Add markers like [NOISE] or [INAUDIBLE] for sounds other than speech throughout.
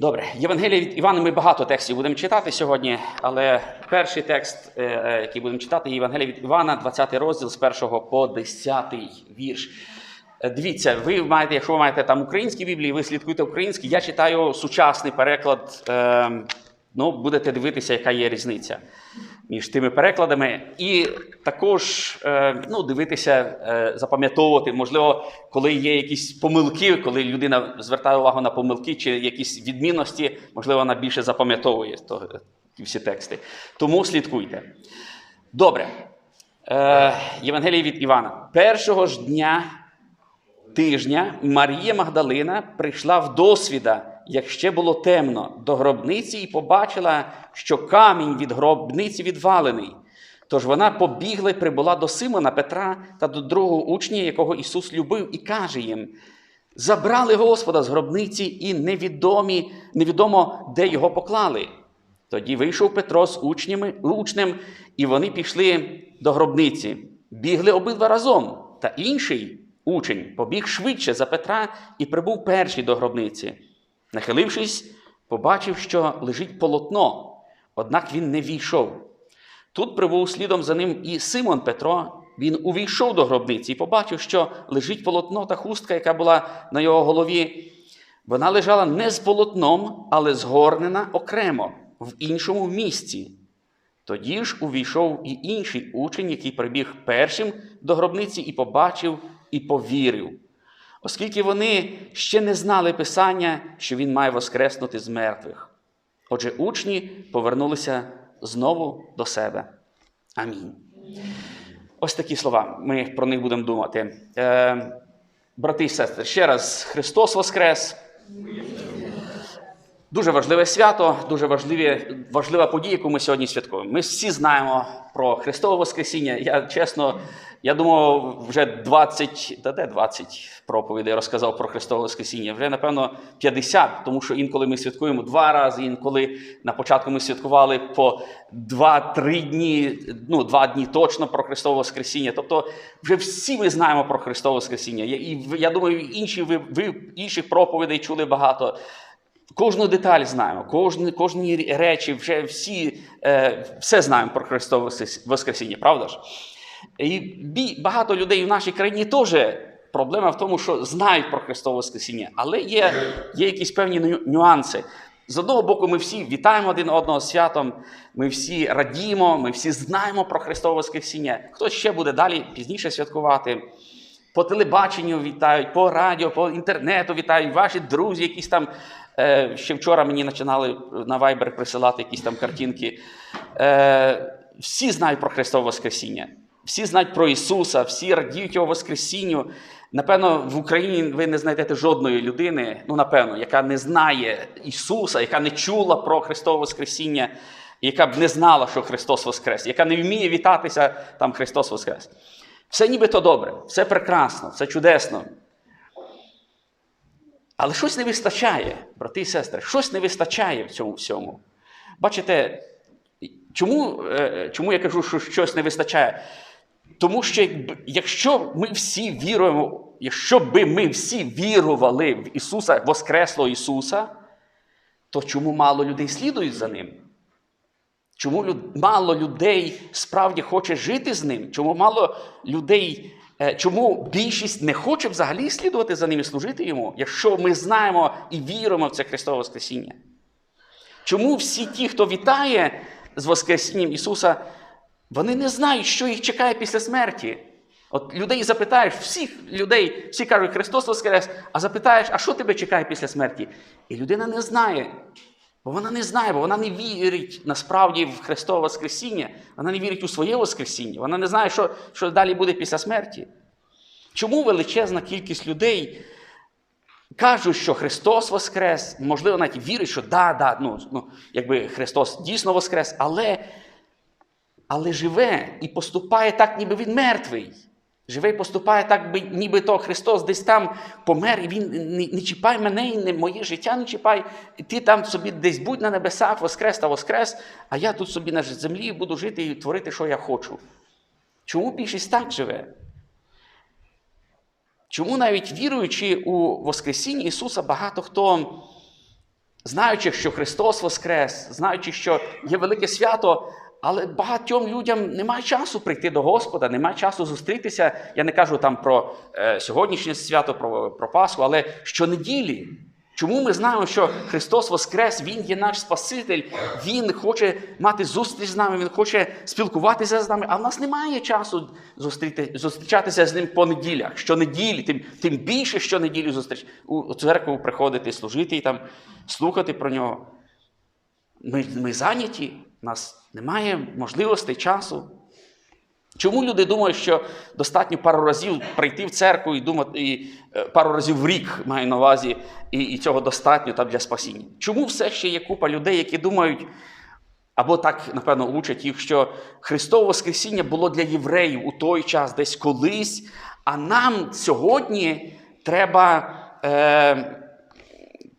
Добре, Євангелія від Івана. Ми багато текстів будемо читати сьогодні, але перший текст, е, е, який будемо читати, Євангелія від Івана, 20 розділ з 1 по 10 вірш. Е, Дивіться, ви маєте, якщо ви маєте там українські біблії, ви слідкуєте українські. Я читаю сучасний переклад. Е, ну, будете дивитися, яка є різниця між тими перекладами. І також е, ну, дивитися, е, запам'ятовувати, можливо, коли є якісь помилки, коли людина звертає увагу на помилки чи якісь відмінності, можливо, вона більше запам'ятовує всі тексти. Тому слідкуйте. Добре. Е, Євангеліє від Івана. Першого ж дня тижня Марія Магдалина прийшла в досвіда, як ще було темно, до гробниці і побачила, що камінь від гробниці відвалений. Тож вона побігла і прибула до Симона Петра та до другого учня, якого Ісус любив, і каже їм: Забрали Господа з гробниці, і невідомі, невідомо, де його поклали. Тоді вийшов Петро з учнями, учнем, і вони пішли до гробниці. Бігли обидва разом. Та інший учень побіг швидше за Петра і прибув перший до гробниці. Нахилившись, побачив, що лежить полотно, однак він не війшов. Тут прибув слідом за ним і Симон Петро. Він увійшов до гробниці і побачив, що лежить полотно та хустка, яка була на його голові. Вона лежала не з полотном, але згорнена окремо в іншому місці. Тоді ж увійшов і інший учень, який прибіг першим до гробниці і побачив і повірив, оскільки вони ще не знали Писання, що він має воскреснути з мертвих. Отже, учні повернулися знову до себе. Амінь. Ось такі слова. Ми про них будемо думати. Е, брати і сестри, ще раз Христос Воскрес. Дуже важливе свято, дуже важливі, важлива подія, яку ми сьогодні святкуємо. Ми всі знаємо про Христове Воскресіння. Я чесно, я думав, вже 20, та де 20 проповідей розказав про Христове Воскресіння. Вже, напевно, 50, тому що інколи ми святкуємо два рази, інколи на початку ми святкували по 2-3 дні, ну, два дні точно про Христове Воскресіння. Тобто, вже всі ми знаємо про Христове Воскресіння. І я думаю, інші ви, ви інших проповідей чули багато. Кожну деталь знаємо, кожні, кожні речі, вже всі, е, все знаємо про Христове Воскресіння, правда ж? І багато людей в нашій країні теж проблема в тому, що знають про Христове Воскресіння, але є, є якісь певні нюанси. З одного боку, ми всі вітаємо один одного святом, ми всі радіємо, ми всі знаємо про Христове Воскресіння. Хтось ще буде далі пізніше святкувати. По телебаченню вітають, по радіо, по інтернету вітають, ваші друзі, якісь там. Е, ще вчора мені починали на Viber присилати якісь там картинки. Е, всі знають про Христове Воскресіння. Всі знають про Ісуса, всі радіють Його Воскресінню. Напевно, в Україні ви не знайдете жодної людини, ну, напевно, яка не знає Ісуса, яка не чула про Христове Воскресіння, яка б не знала, що Христос Воскрес, яка не вміє вітатися там Христос Воскрес. Все нібито добре, все прекрасно, все чудесно. Але щось не вистачає, брати і сестри, щось не вистачає в цьому всьому. Бачите, чому, е, чому я кажу, що щось не вистачає? Тому що якщо ми всі віруємо, якщо би ми всі вірували в Ісуса, Воскреслого Ісуса, то чому мало людей слідують за Ним? Чому люд- мало людей справді хоче жити з ним? Чому мало людей, чому більшість не хоче взагалі слідувати за ним і служити йому, якщо ми знаємо і віримо в це Христове Воскресіння? Чому всі ті, хто вітає з Воскресінням Ісуса, вони не знають, що їх чекає після смерті? От людей запитаєш, всіх людей, всі кажуть, Христос Воскрес, а запитаєш, а що тебе чекає після смерті? І людина не знає. Бо вона не знає, бо вона не вірить насправді в Христове Воскресіння, вона не вірить у своє Воскресіння, вона не знає, що, що далі буде після смерті. Чому величезна кількість людей кажуть, що Христос Воскрес, можливо, навіть вірить, що да, да, ну, ну, якби Христос дійсно Воскрес, але, але живе і поступає так, ніби він мертвий. Живе і поступає так, би- ніби то Христос десь там помер, і Він не, не чіпай мене, і не моє життя не чіпай. І ти там собі десь будь на небесах, воскрес та воскрес, а я тут собі на землі буду жити і творити, що я хочу. Чому більшість так живе? Чому навіть віруючи у Воскресіння Ісуса, багато хто знаючи, що Христос Воскрес, знаючи, що є велике свято, але багатьом людям немає часу прийти до Господа, немає часу зустрітися. Я не кажу там про е, сьогоднішнє свято, про, про Пасху, але щонеділі. Чому ми знаємо, що Христос Воскрес, Він є наш Спаситель, Він хоче мати зустріч з нами, Він хоче спілкуватися з нами, а в нас немає часу зустріти, зустрічатися з ним по неділях, щонеділі, тим, тим більше щонеділі зустріч у, церкву приходити, служити і там слухати про нього. Ми, ми зайняті, у нас немає можливостей часу. Чому люди думають, що достатньо пару разів прийти в церкву і думати, і е, пару разів в рік маю на увазі, і, і цього достатньо там для спасіння? Чому все ще є купа людей, які думають, або так, напевно, учать їх, що Христове Воскресіння було для євреїв у той час, десь колись, а нам сьогодні треба, е,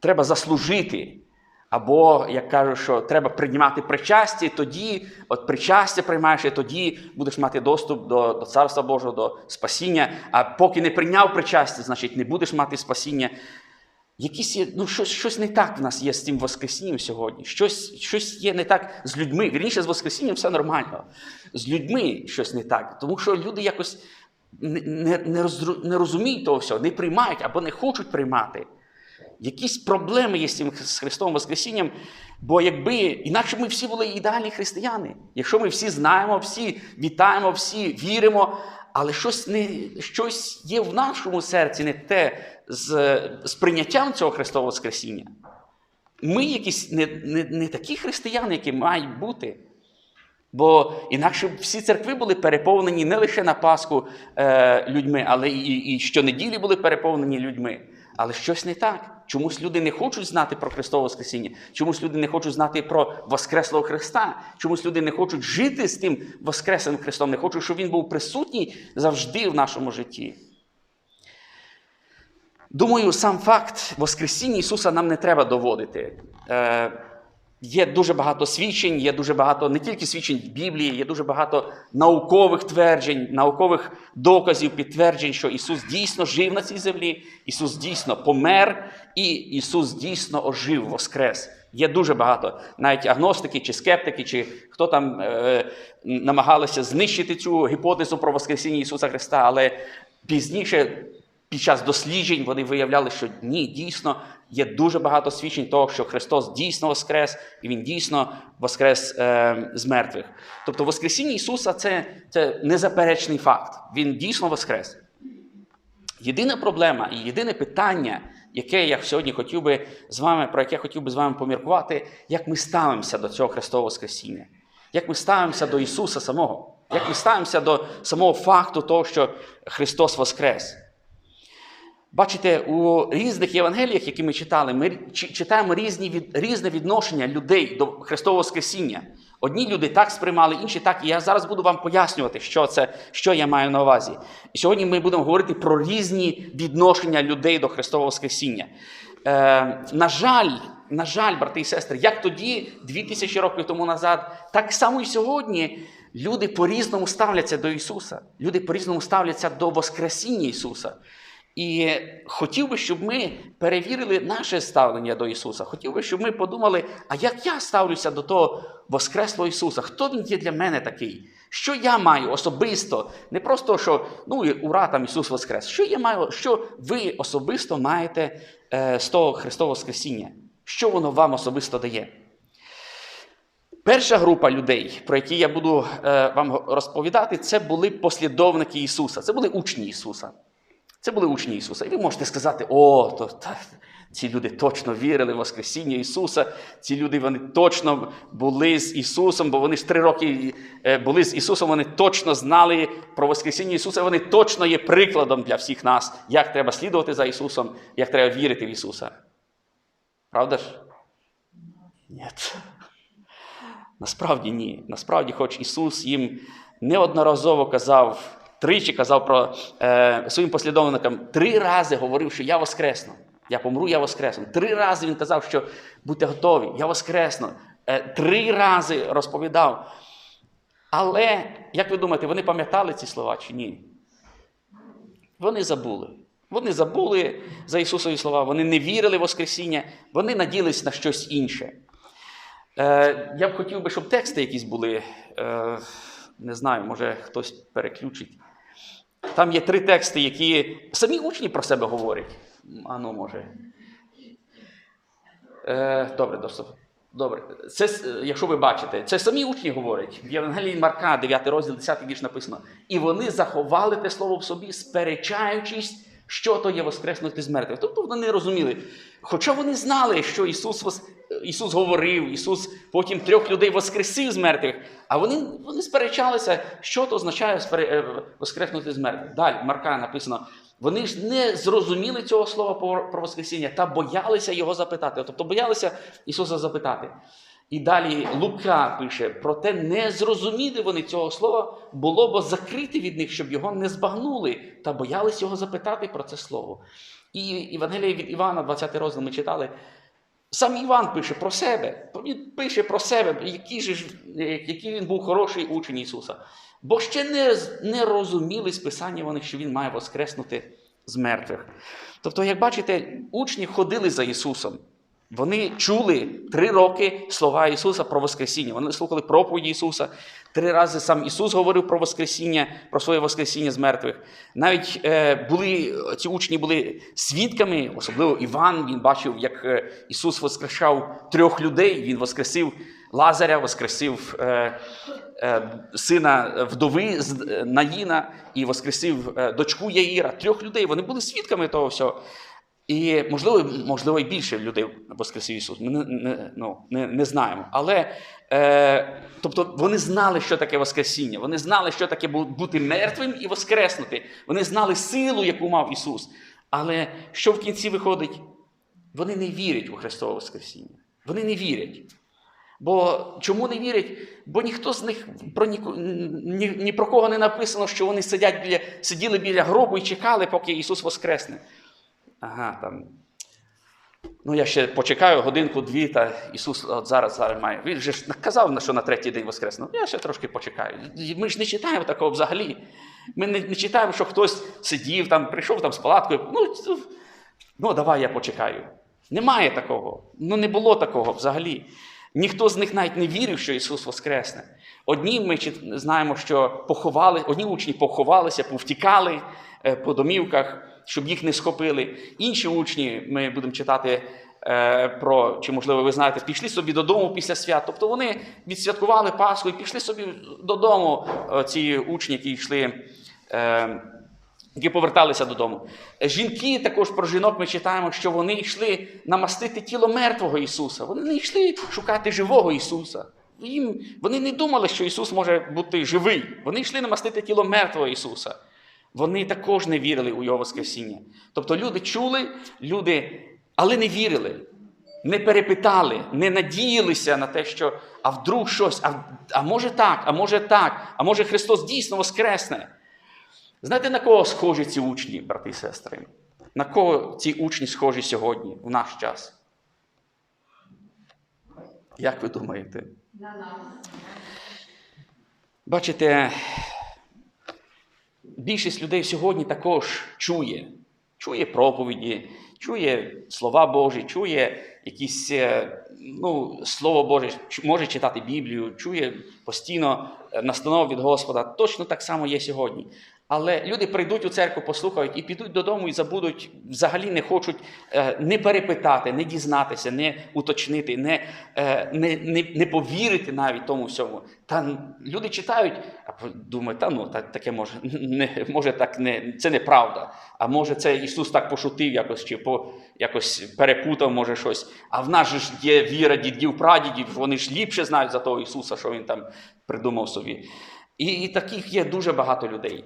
треба заслужити. Або, як кажуть, що треба приймати причастя, і тоді, от причастя приймаєш, і тоді будеш мати доступ до, до Царства Божого, до спасіння. А поки не прийняв причастя, значить не будеш мати спасіння. Якісь є, ну, щось, щось не так в нас є з цим Воскресінням сьогодні. Щось, щось є не так з людьми. Вірніше, з Воскресінням все нормально. З людьми щось не так. Тому що люди якось не, не, не, розуміють того всього, не приймають або не хочуть приймати. Якісь проблеми є з цим Христовим Воскресінням, бо якби інакше ми всі були ідеальні християни. Якщо ми всі знаємо, всі вітаємо, всі віримо, але щось не, щось є в нашому серці, не те з, з прийняттям цього Христового Воскресіння. Ми якісь не, не, не такі християни, які мають бути. Бо інакше всі церкви були переповнені не лише на Пасху е, людьми, але і, і щонеділі були переповнені людьми. Але щось не так. Чомусь люди не хочуть знати про Христове Воскресіння, чомусь люди не хочуть знати про Воскреслого Христа, чомусь люди не хочуть жити з тим Воскресним Христом, не хочуть, щоб Він був присутній завжди в нашому житті. Думаю, сам факт Воскресіння Ісуса нам не треба доводити. Є дуже багато свідчень, є дуже багато не тільки свідчень в Біблії, є дуже багато наукових тверджень, наукових доказів, підтверджень, що Ісус дійсно жив на цій землі, Ісус дійсно помер, і Ісус дійсно ожив, воскрес. Є дуже багато. Навіть агностики чи скептики, чи хто там е, намагалися знищити цю гіпотезу про Воскресіння Ісуса Христа, але пізніше під час досліджень вони виявляли, що ні, дійсно є дуже багато свідчень того, що Христос дійсно воскрес, і Він дійсно воскрес е, з мертвих. Тобто Воскресіння Ісуса це, це незаперечний факт. Він дійсно воскрес. Єдина проблема і єдине питання, яке я сьогодні хотів би з вами, про яке хотів би з вами поміркувати, як ми ставимося до цього Христового Воскресіння, як ми ставимося до Ісуса самого, як ми ставимося до самого факту того, що Христос Воскрес. Бачите, у різних Євангеліях, які ми читали, ми читаємо різні від, різне відношення людей до Христового Воскресіння. Одні люди так сприймали, інші так. І я зараз буду вам пояснювати, що це, що я маю на увазі. І сьогодні ми будемо говорити про різні відношення людей до Христового Воскресіння. Е, на жаль, на жаль, брати і сестри, як тоді, дві тисячі років тому назад, так само і сьогодні люди по-різному ставляться до Ісуса. Люди по-різному ставляться до Воскресіння Ісуса. І хотів би, щоб ми перевірили наше ставлення до Ісуса. Хотів би, щоб ми подумали, а як я ставлюся до того Воскреслого Ісуса? Хто Він є для мене такий? Що я маю особисто? Не просто, що ну ура, там Ісус Воскрес. Що я маю, що ви особисто маєте е, з того Христового Воскресіння? Що воно вам особисто дає? Перша група людей, про які я буду е, вам розповідати, це були послідовники Ісуса, це були учні Ісуса. Це були учні Ісуса. І ви можете сказати, о, то, та, ці люди точно вірили в Воскресіння Ісуса, ці люди вони точно були з Ісусом, бо вони ж три роки е, були з Ісусом, вони точно знали про Воскресіння Ісуса, вони точно є прикладом для всіх нас, як треба слідувати за Ісусом, як треба вірити в Ісуса. Правда ж? Ні. Насправді ні. Насправді, хоч Ісус їм неодноразово казав, тричі казав про е, своїм послідовникам, три рази говорив, що я воскресну. Я помру, я воскресну. Три рази він казав, що будьте готові, я воскресну. Е, три рази розповідав. Але, як ви думаєте, вони пам'ятали ці слова чи ні? Вони забули. Вони забули за Ісусові слова, вони не вірили в Воскресіння, вони наділись на щось інше. Е, я б хотів би, щоб тексти якісь були. Е, не знаю, може хтось переключить. Там є три тексти, які самі учні про себе говорять. Ану, може. Е, добре, досить. Добре. Це, якщо ви бачите, це самі учні говорять. В Євангелії Марка, 9 розділ, 10 вірш написано. І вони заховали те слово в собі, сперечаючись, що то є воскреснути з мертвих. Тобто вони не розуміли. Хоча вони знали, що Ісус, вос- Ісус говорив, Ісус потім трьох людей воскресив з мертвих, а вони, вони сперечалися, що то означає е, воскреснути з мертвих. Далі, Марка написано, вони ж не зрозуміли цього слова про, про Воскресіння та боялися його запитати. Тобто боялися Ісуса запитати. І далі Лука пише: проте не зрозуміли вони цього слова, було бо закрите від них, щоб його не збагнули, та боялись його запитати про це слово. І Євангелія від Івана, 20 розділ, ми читали. Сам Іван пише про себе. Він пише про себе, який, же, який він був хороший учень Ісуса. Бо ще не, не розуміли з Писання вони, що Він має воскреснути з мертвих. Тобто, як бачите, учні ходили за Ісусом. Вони чули три роки слова Ісуса про Воскресіння. Вони слухали проповіді Ісуса. Три рази сам Ісус говорив про Воскресіння, про своє Воскресіння з мертвих. Навіть е, були, ці учні були свідками, особливо Іван. Він бачив, як е, Ісус воскрешав трьох людей. Він воскресив Лазаря, воскресив е, е, сина вдови з е, Наїна і воскресив е, дочку Яїра. Трьох людей. Вони були свідками того всього. І можливо, можливо, і більше людей воскресив Ісус. Ми не, не, ну, не, не знаємо. Але е, тобто вони знали, що таке Воскресіння. Вони знали, що таке бути мертвим і воскреснути. Вони знали силу, яку мав Ісус. Але що в кінці виходить? Вони не вірять у Христове Воскресіння. Вони не вірять. Бо чому не вірять? Бо ніхто з них про ніко, ні, ні про кого не написано, що вони сидять біля, сиділи біля гробу і чекали, поки Ісус воскресне. Ага, там. Ну, я ще почекаю годинку-дві, та Ісус от зараз, зараз має. Він же ж казав, що на третій день воскресне. Ну, Я ще трошки почекаю. Ми ж не читаємо такого взагалі. Ми не, не читаємо, що хтось сидів там, прийшов там з палаткою. Ну, ну, давай я почекаю. Немає такого. Ну, не було такого взагалі. Ніхто з них навіть не вірив, що Ісус воскресне. Одні ми знаємо, що поховали, одні учні поховалися, повтікали е, по домівках, щоб їх не схопили. Інші учні, ми будемо читати е, про, чи можливо ви знаєте, пішли собі додому після свят. Тобто вони відсвяткували Пасху і пішли собі додому, е, ці учні, які йшли. Е, які поверталися додому. Жінки також про жінок ми читаємо, що вони йшли намастити тіло мертвого Ісуса. Вони не йшли шукати живого Ісуса. Їм, вони не думали, що Ісус може бути живий. Вони йшли намастити тіло мертвого Ісуса. Вони також не вірили у Його Воскресіння. Тобто люди чули, люди, але не вірили, не перепитали, не надіялися на те, що а вдруг щось, а, а може так, а може так, а може Христос дійсно воскресне. Знаєте, на кого схожі ці учні, брати і сестри? На кого ці учні схожі сьогодні, в наш час? Як ви думаєте? Бачите, більшість людей сьогодні також чує, чує проповіді, чує слова Божі, чує якісь е, ну, Слово Боже, може читати Біблію, чує постійно е, настанов від Господа. Точно так само є сьогодні. Але люди прийдуть у церкву, послухають і підуть додому і забудуть, взагалі не хочуть е, не перепитати, не дізнатися, не уточнити, не, е, не, не, не повірити навіть тому всьому. Та люди читають, а думають, та ну та, таке може, [LAUGHS] не, може так не, це неправда. А може це Ісус так пошутив якось, чи по, якось перепутав, може щось. А в нас ж є віра дідів, прадідів, вони ж ліпше знають за того Ісуса, що Він там придумав собі. І, і таких є дуже багато людей.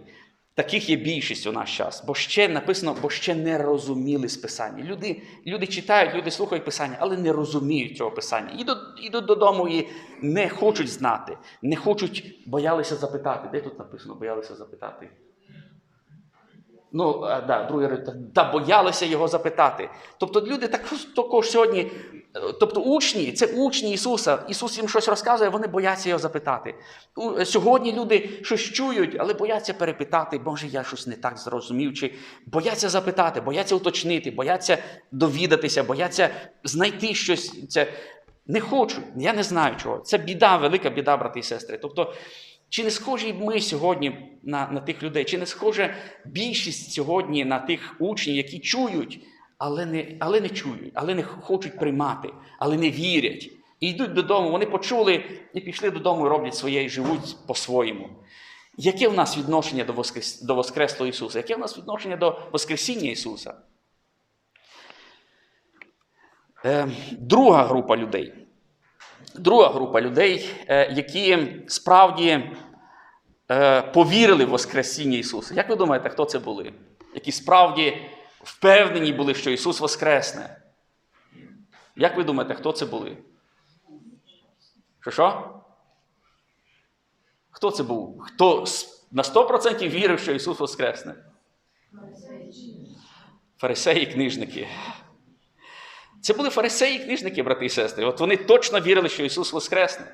Таких є більшість у наш час, бо ще написано, бо ще не розуміли з Писання. Люди, люди читають, люди слухають Писання, але не розуміють цього Писання. Ідуть, ідуть додому і не хочуть знати, не хочуть, боялися запитати. Де тут написано, боялися запитати? Ну, а, да, другий та боялися його запитати. Тобто люди також, також сьогодні, е, тобто учні, це учні Ісуса. Ісус їм щось розказує, вони бояться його запитати. Е, Сьогодні люди щось чують, але бояться перепитати, може, я щось не так зрозумів, чи бояться запитати, бояться уточнити, бояться довідатися, бояться знайти щось. Це не хочуть. Я не знаю чого. Це біда, велика біда, брати і сестри. Тобто, чи не схожі ми сьогодні на, на тих людей, чи не схожа більшість сьогодні на тих учнів, які чують, але не, але не чують, але не хочуть приймати, але не вірять. І йдуть додому, вони почули і пішли додому і роблять своє і живуть по-своєму. Яке в нас відношення до, воскрес... до Воскреслого Ісуса? Яке в нас відношення до Воскресіння Ісуса? Е, друга група людей. Друга група людей, е, які справді е, повірили в Воскресіння Ісуса. Як ви думаєте, хто це були? Які справді впевнені були, що Ісус Воскресне? Як ви думаєте, хто це були? Що що? Хто це був? Хто на 100% вірив, що Ісус Воскресне? Фарисеї і книжники. Це були фарисеї книжники, брати і сестри. От вони точно вірили, що Ісус Воскресне.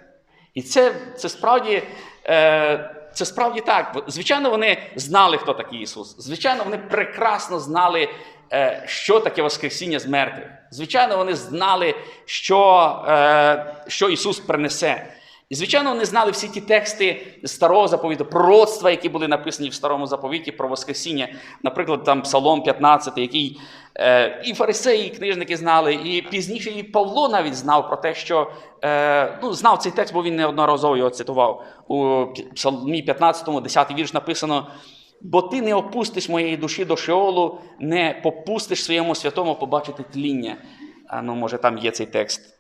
І це, це, справді, е, це справді так. Звичайно, вони знали, хто такий Ісус. Звичайно, вони прекрасно знали, е, що таке Воскресіння з мертвих. Звичайно, вони знали, що, е, що Ісус принесе. І, звичайно, вони знали всі ті тексти старого заповіту, пророцтва, які були написані в старому заповіті про Воскресіння. Наприклад, там Псалом 15, який е, і фарисеї, і книжники знали, і пізніше і Павло навіть знав про те, що е, ну, знав цей текст, бо він неодноразово його цитував. У Псалмі 15, 10 вірш написано. Бо ти не опустиш моєї душі до Шеолу, не попустиш своєму святому побачити тління. А ну, може, там є цей текст.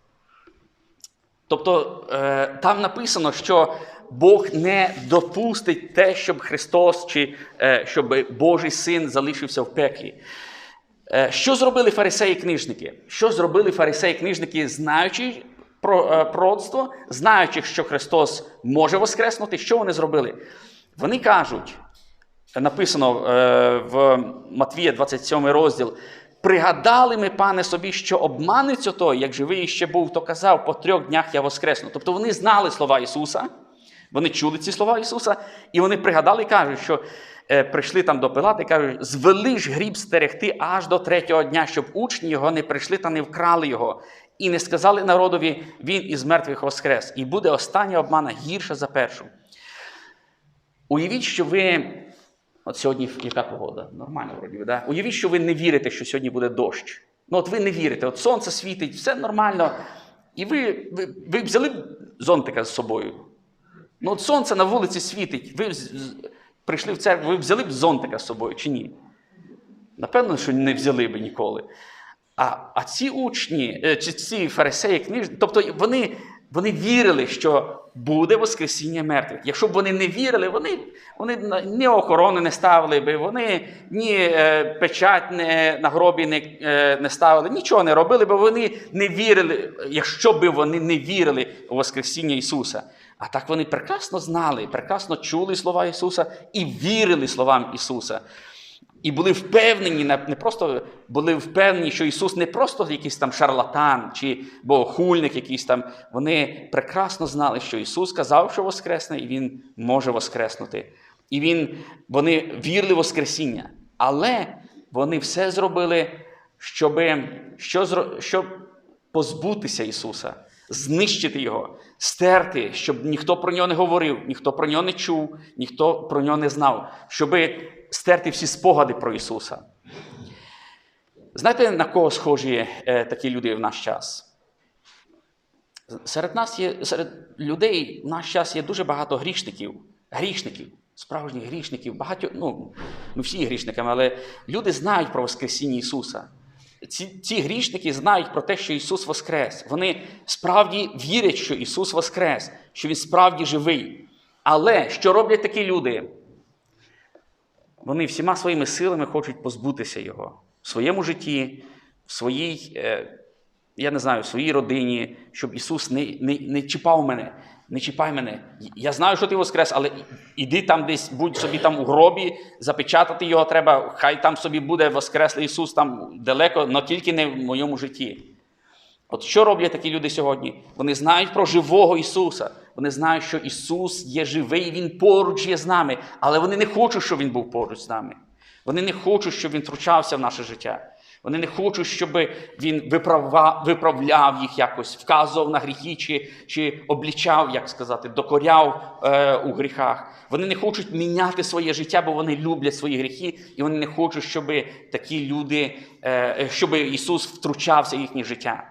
Тобто е, там написано, що Бог не допустить те, щоб Христос чи е, щоб Божий син залишився в пеклі. Е, що зробили фарисеї книжники? Що зробили фарисеї книжники, знаючи про пророцтво, знаючи, що Христос може воскреснути, що вони зробили? Вони кажуть, написано в Матвія 27 розділ. Пригадали ми, пане собі, що обманеться той, як живий ще був, то казав, по трьох днях я воскресну. Тобто вони знали слова Ісуса, вони чули ці слова Ісуса, і вони пригадали і кажуть, що е, прийшли там до Пилата і кажуть, звели ж гріб стерегти аж до третього дня, щоб учні його не прийшли та не вкрали його, і не сказали народові, він із мертвих воскрес. І буде остання обмана гірша за першу. Уявіть, що ви. От сьогодні яка погода? Нормально, вроді, би, да? Уявіть, що ви не вірите, що сьогодні буде дощ. Ну, от ви не вірите, от сонце світить, все нормально. І ви, ви, ви взяли зонтика з собою. Ну, от сонце на вулиці світить. Ви прийшли в церкву, ви взяли б зонтика з собою чи ні? Напевно, що не взяли б ніколи. А, а ці учні, е, чи ці фарисеї книжні, тобто вони, вони вірили, що буде Воскресіння мертвих. Якщо б вони не вірили, вони, вони ні охорони не ставили би, вони ні е, печать не, на гробі не, е, не ставили, нічого не робили, бо вони не вірили, якщо б вони не вірили у Воскресіння Ісуса. А так вони прекрасно знали, прекрасно чули слова Ісуса і вірили словам Ісуса. І були впевнені, не просто були впевнені, що Ісус не просто якийсь там шарлатан чи богохульник якийсь там. Вони прекрасно знали, що Ісус сказав, що Воскресне, і Він може воскреснути. І він, вони вірили в Воскресіння. Але вони все зробили, щоб, що, щоб позбутися Ісуса, знищити Його, стерти, щоб ніхто про нього не говорив, ніхто про нього не чув, ніхто про нього не знав, щоб стерти всі спогади про Ісуса. Знаєте, на кого схожі е, такі люди в наш час? Серед нас є, серед людей в наш час є дуже багато грішників, грішників, справжніх грішників, багато, ну, ну всі грішниками, але люди знають про Воскресіння Ісуса. Ці, ці грішники знають про те, що Ісус Воскрес. Вони справді вірять, що Ісус Воскрес, що Він справді живий. Але що роблять такі люди? Вони всіма своїми силами хочуть позбутися Його в своєму житті, в своїй, е, я не знаю, в своїй родині, щоб Ісус не, не, не чіпав мене. Не чіпай мене. Я знаю, що ти воскрес, але іди там десь, будь собі там у гробі, запечатати його треба, хай там собі буде Воскреслий Ісус там далеко, але тільки не в моєму житті. От що роблять такі люди сьогодні? Вони знають про живого Ісуса. Вони знають, що Ісус є живий, Він поруч є з нами, але вони не хочуть, щоб Він був поруч з нами. Вони не хочуть, щоб Він втручався в наше життя. Вони не хочуть, щоб він виправляв їх якось, вказував на гріхи, чи, чи облічав, як сказати, докоряв е, у гріхах. Вони не хочуть міняти своє життя, бо вони люблять свої гріхи, і вони не хочуть, щоб такі люди, е, щоб Ісус втручався в їхнє життя.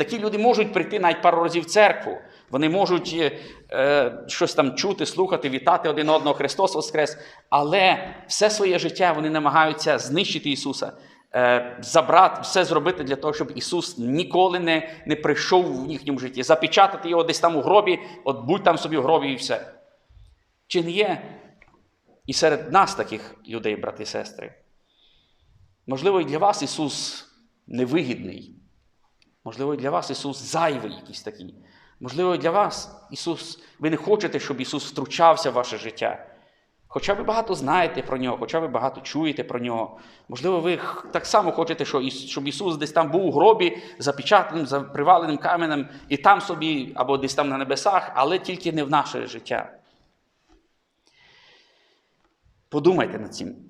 Такі люди можуть прийти навіть пару разів в церкву. Вони можуть е, е, щось там чути, слухати, вітати один одного Христос Воскрес, але все своє життя вони намагаються знищити Ісуса, е, забрати, все зробити для того, щоб Ісус ніколи не, не прийшов в їхньому житті, запечатати його десь там у гробі, от будь там собі в гробі і все. Чи не є і серед нас таких людей, брати і сестри? Можливо, і для вас Ісус невигідний. Можливо, для вас Ісус зайвий якийсь такий. Можливо, для вас Ісус, ви не хочете, щоб Ісус втручався в ваше життя. Хоча ви багато знаєте про нього, хоча ви багато чуєте про нього. Можливо, ви так само хочете, щоб Ісус десь там був у гробі, запечатаним, за приваленим каменем, і там собі, або десь там на небесах, але тільки не в наше життя. Подумайте над цим.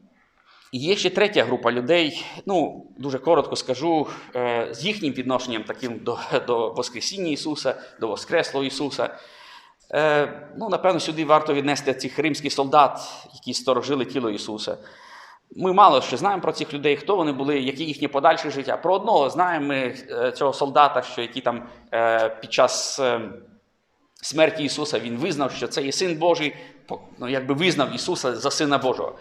І є ще третя група людей, ну, дуже коротко скажу, е, з їхнім відношенням таким до, до Воскресіння Ісуса, до Воскреслого Ісуса. Е, ну, напевно, сюди варто віднести цих римських солдат, які сторожили тіло Ісуса. Ми мало що знаємо про цих людей, хто вони були, яке їхнє подальше життя. Про одного знаємо ми е, цього солдата, що який там під час смерті Ісуса він визнав, що це є син Божий, ну, якби визнав Ісуса за Сина Божого.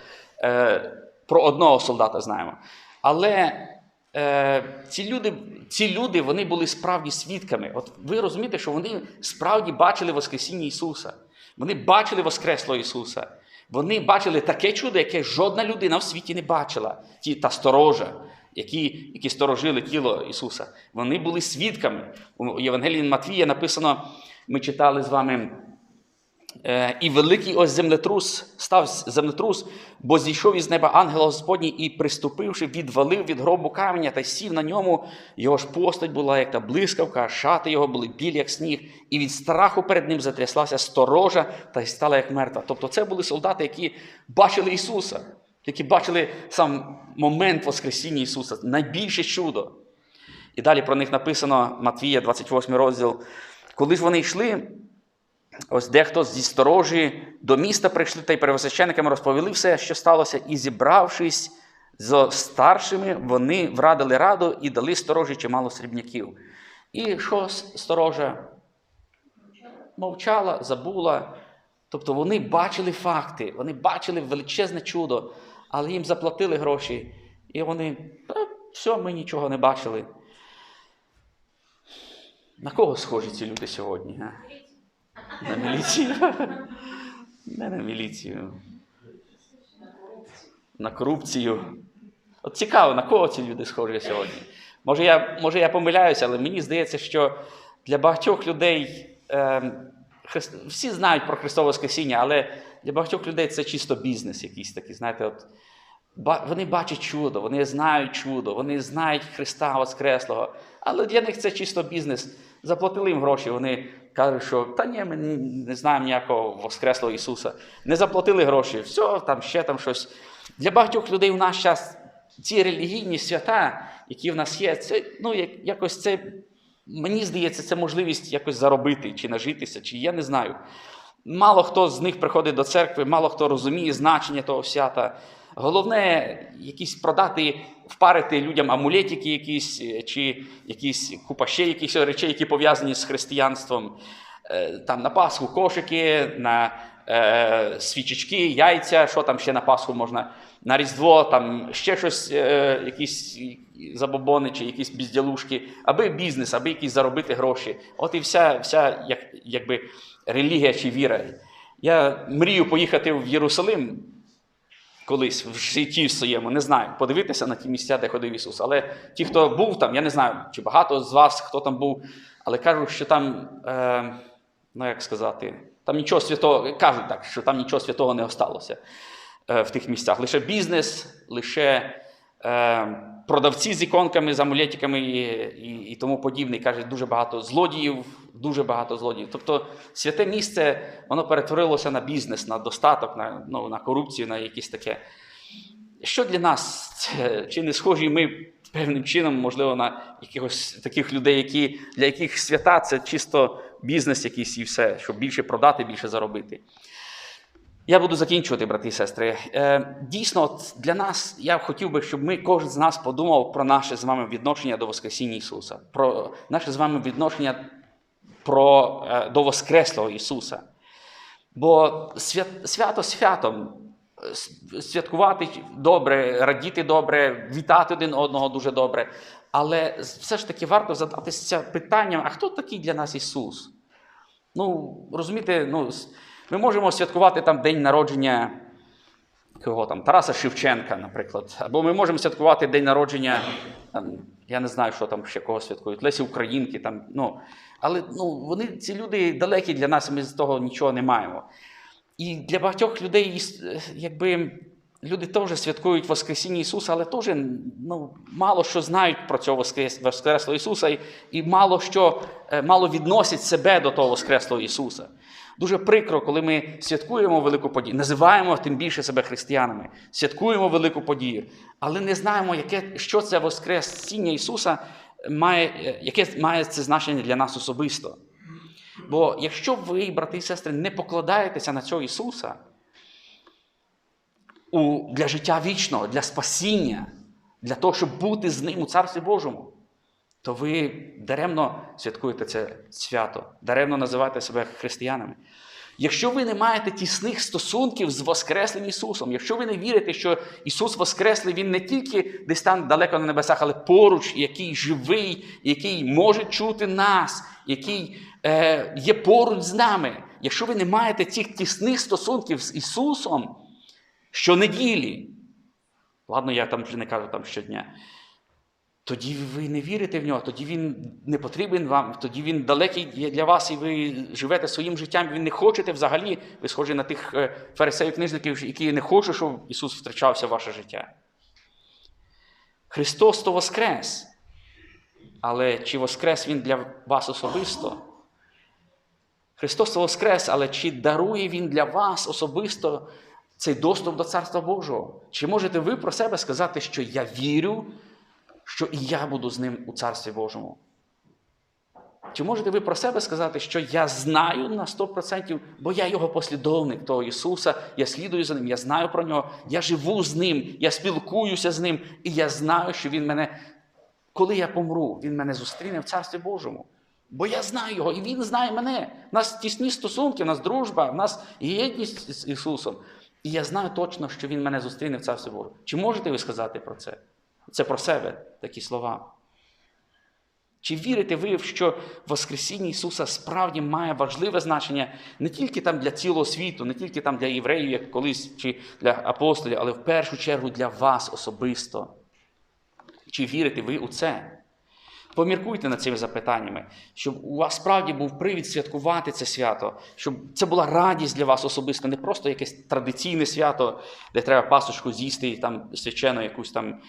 Про одного солдата знаємо. Але е, ці, люди, ці люди вони були справді свідками. От ви розумієте, що вони справді бачили Воскресіння Ісуса. Вони бачили Воскреслого Ісуса. Вони бачили таке чудо, яке жодна людина в світі не бачила. Ті та сторожа, які, які сторожили тіло Ісуса. Вони були свідками. У Євангелії Матвія написано, ми читали з вами. Е, І великий ось землетрус став землетрус, бо зійшов із неба ангел Господній і, приступивши, відвалив від гробу каменя та сів на ньому. Його ж постать була, як та блискавка, шати його були білі, як сніг, і від страху перед ним затряслася сторожа та й стала як мертва. Тобто, це були солдати, які бачили Ісуса, які бачили сам момент Воскресіння Ісуса, найбільше чудо. І далі про них написано Матвія, 28 розділ. Коли ж вони йшли, Ось дехто зі сторожі до міста прийшли та й первосвященниками розповіли все, що сталося, і зібравшись з старшими, вони врадили раду і дали сторожі чимало срібняків. І що сторожа? Мовчала, забула. Тобто вони бачили факти, вони бачили величезне чудо, але їм заплатили гроші. І вони, все, ми нічого не бачили. На кого схожі ці люди сьогодні? А? На міліцію? Не на міліцію. На корупцію. От цікаво, на кого ці люди схожі сьогодні? Може, я, може, я помиляюся, але мені здається, що для багатьох людей е, Христ... всі знають про Христове Воскресіння, але для багатьох людей це чисто бізнес якийсь такий. Знаєте, от, ба... вони бачать чудо, вони знають чудо, вони знають Христа Воскреслого, але для них це чисто бізнес. Заплатили їм гроші, вони кажуть, що та ні, ми не знаємо ніякого Воскреслого Ісуса. Не заплатили гроші, все, там ще там щось. Для багатьох людей в наш час ці релігійні свята, які в нас є, це ну, як, якось це, мені здається, це можливість якось заробити чи нажитися, чи я не знаю. Мало хто з них приходить до церкви, мало хто розуміє значення того свята. Головне, якісь продати, впарити людям амулетики, якісь, е, чи якісь купа ще якихось речей, які пов'язані з християнством. Е, Там на Пасху кошики, на е, свічечки, яйця, що там ще на Пасху можна, на Різдво, там ще щось, е, якісь забобони чи якісь біздялушки, аби бізнес, аби якісь заробити гроші. От і вся, вся як, якби, релігія чи віра. Я мрію поїхати в Єрусалим колись в житті своєму, не знаю, подивитися на ті місця, де ходив Ісус. Але ті, хто був там, я не знаю, чи багато з вас, хто там був, але кажуть, що там е, ну як сказати, там нічого святого, кажуть так, що там нічого святого не осталося е, в тих місцях. Лише бізнес, лише е, продавці з іконками, з амулетиками і, і, і тому подібне. І Каже, дуже багато злодіїв, дуже багато злодіїв. Тобто святе місце воно перетворилося на бізнес, на достаток, на, ну, на корупцію, на якісь таке. Що для нас? Чи не схожі ми певним чином, можливо, на якихось таких людей, які, для яких свята це чисто бізнес якийсь і все, щоб більше продати, більше заробити. Я буду закінчувати, брати і сестри. Е, дійсно, для нас я хотів би, щоб ми кожен з нас подумав про наше з вами відношення до Воскресіння Ісуса, про наше з вами відношення про, е, до Воскреслого Ісуса. Бо свят, свято святом. Святкувати добре, радіти добре, вітати один одного дуже добре. Але все ж таки варто задатися питанням: а хто такий для нас Ісус? Ну, розумієте, ну, ми можемо святкувати там день народження кого там, Тараса Шевченка, наприклад. Або ми можемо святкувати день народження, там, я не знаю, що там ще кого святкують, Лесі Українки. Там, ну, але ну, вони, ці люди далекі для нас, ми з того нічого не маємо. І для багатьох людей, якби. Люди теж святкують Воскресіння Ісуса, але теж ну, мало що знають про цього Воскрес- Воскреслого Ісуса і, і мало що е, мало відносять себе до того Воскреслого Ісуса. Дуже прикро, коли ми святкуємо велику подію, називаємо тим більше себе християнами, святкуємо велику подію, але не знаємо, яке, що це Воскресіння Ісуса має, е, яке має це значення для нас особисто. Бо якщо ви, брати і сестри, не покладаєтеся на цього Ісуса у, для життя вічного, для спасіння, для того, щоб бути з ним у Царстві Божому, то ви даремно святкуєте це свято, даремно називаєте себе християнами. Якщо ви не маєте тісних стосунків з Воскреслим Ісусом, якщо ви не вірите, що Ісус Воскреслий, Він не тільки десь там далеко на небесах, але поруч, який живий, який може чути нас, який е, є поруч з нами. Якщо ви не маєте цих тісних стосунків з Ісусом щонеділі, ладно, я там вже не кажу там щодня, тоді ви не вірите в нього, тоді він не потрібен вам, тоді він далекий для вас, і ви живете своїм життям, ви не хочете взагалі, ви схожі на тих е, фарисеїв книжників, які не хочуть, щоб Ісус втрачався в ваше життя. Христос то Воскрес. Але чи Воскрес Він для вас особисто? Христос то Воскрес, але чи дарує Він для вас особисто цей доступ до Царства Божого? Чи можете ви про себе сказати, що я вірю, що і я буду з ним у Царстві Божому? Чи можете ви про себе сказати, що я знаю на 100%, бо я його послідовник того Ісуса, я слідую за ним, я знаю про нього, я живу з ним, я спілкуюся з ним, і я знаю, що Він мене, коли я помру, Він мене зустріне в Царстві Божому. Бо я знаю його, і Він знає мене. У нас тісні стосунки, у нас дружба, у нас єдність з Ісусом. І я знаю точно, що Він мене зустріне в Царстві Божому. Чи можете ви сказати про це? Це про себе такі слова. Чи вірите ви, що Воскресіння Ісуса справді має важливе значення не тільки там для цілого світу, не тільки там для євреїв, як колись, чи для апостолів, але в першу чергу для вас особисто? Чи вірите ви у це? Поміркуйте над цими запитаннями, щоб у вас справді був привід святкувати це свято, щоб це була радість для вас особисто, не просто якесь традиційне свято, де треба пасочку з'їсти і там свячену якусь там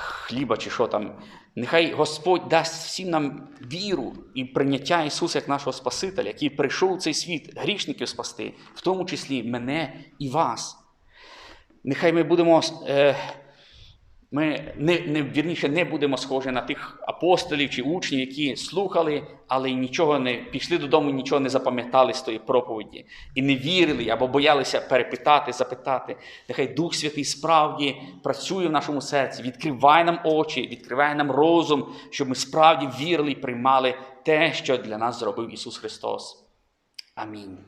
хліба чи що там. Нехай Господь дасть всім нам віру і прийняття Ісуса як нашого Спасителя, який прийшов у цей світ грішників спасти, в тому числі мене і вас. Нехай ми будемо. Е, ми не, не, вірніше, не будемо схожі на тих апостолів чи учнів, які слухали, але нічого не пішли додому, нічого не запам'ятали з тої проповіді, і не вірили або боялися перепитати, запитати. Нехай Дух Святий справді працює в нашому серці, відкриває нам очі, відкриває нам розум, щоб ми справді вірили і приймали те, що для нас зробив Ісус Христос. Амінь.